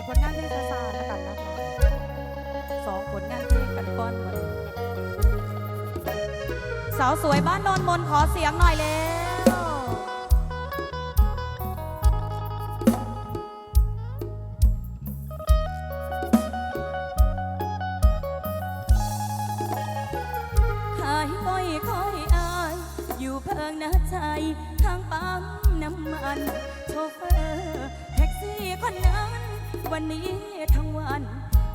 ปิดผลงานเพลงซาซาแล้วกันนะคะสองผลงานเพลงกันก้อนสาวสวยบ้านโนนมนขอเสียงหน่อยแล้วขายก้อยคอยอายอยู่เพิงนาใจทางปั๊มน้ำมัน โชเฟอร์ แท็กซี่คนนั้น วันนี้ทั้งวัน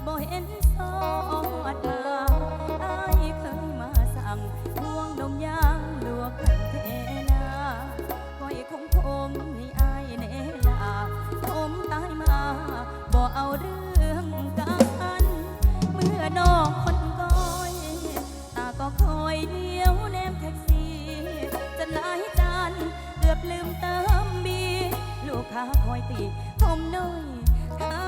บ่เห็นสอดมาอายเคยมาสั่งพวงนมยางลวกกันเทนาก้อยคงผมให้อายเนลาผมตายมาบ่เอาเรื่องกันเมื่อน้องคนก้อยตาก็คอยเลี้ยวแนมแท็กซี่จนหลายจานเกือบลืมเติมบีลูกค้าคอยตีผมน้อย ทั้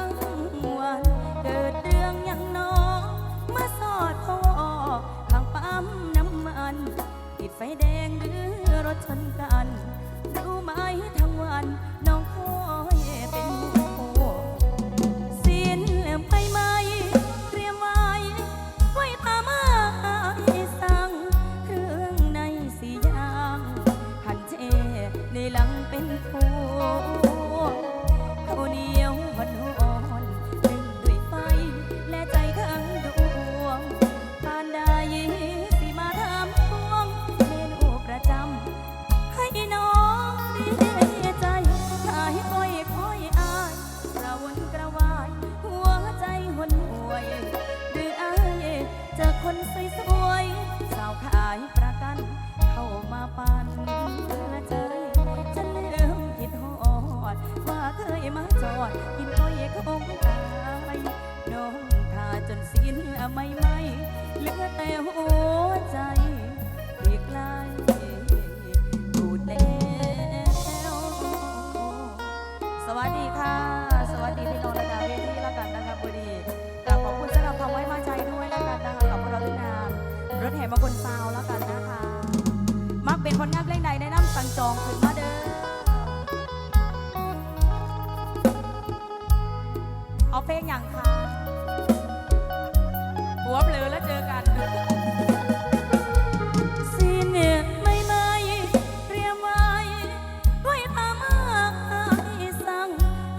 ปันใจจะลืมคิดฮอดว่าเคยมาจอด กินก้อยคงตายน้องทาจนสิ้นไม่ไม่เหลือแต่หัวใจอีกไกลพูดแล้วสวัสดีค่ะ สวัสดีพี่น้องระดับเวทีแล้วกันนะคะบุรีกราบขอบคุณสำหรับคำไว้มาใจด้วยแล้วกันนะคะกับพวกเราทุกนามรถแห่มาคนซา เป็นคนงานเพลงใดแนะนำสั่งจองขึ้นมาเด้อเอาเพลงอย่างค่ะหัวเบลอแล้วเจอกันสิเนียไม่ไม่เรียมไว้ไว้พามาให้สั่ง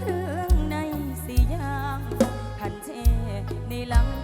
เรื่องในสียางหันเทในหลัง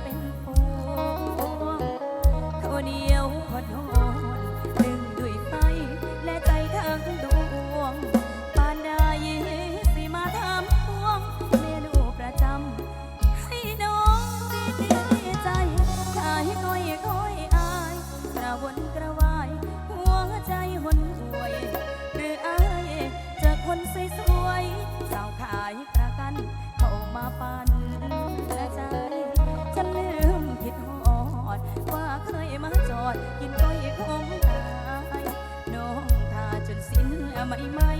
ไม่ไม่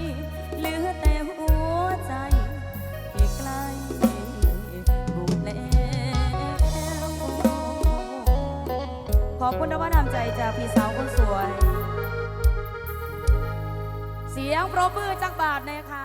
เหลือแต่หัวใจที่ไกลบุกแล้วขอบคุณนะว่านำใจจากพี่สาวคนสวย เสียงปรบมือจากบาทเลยค่ะ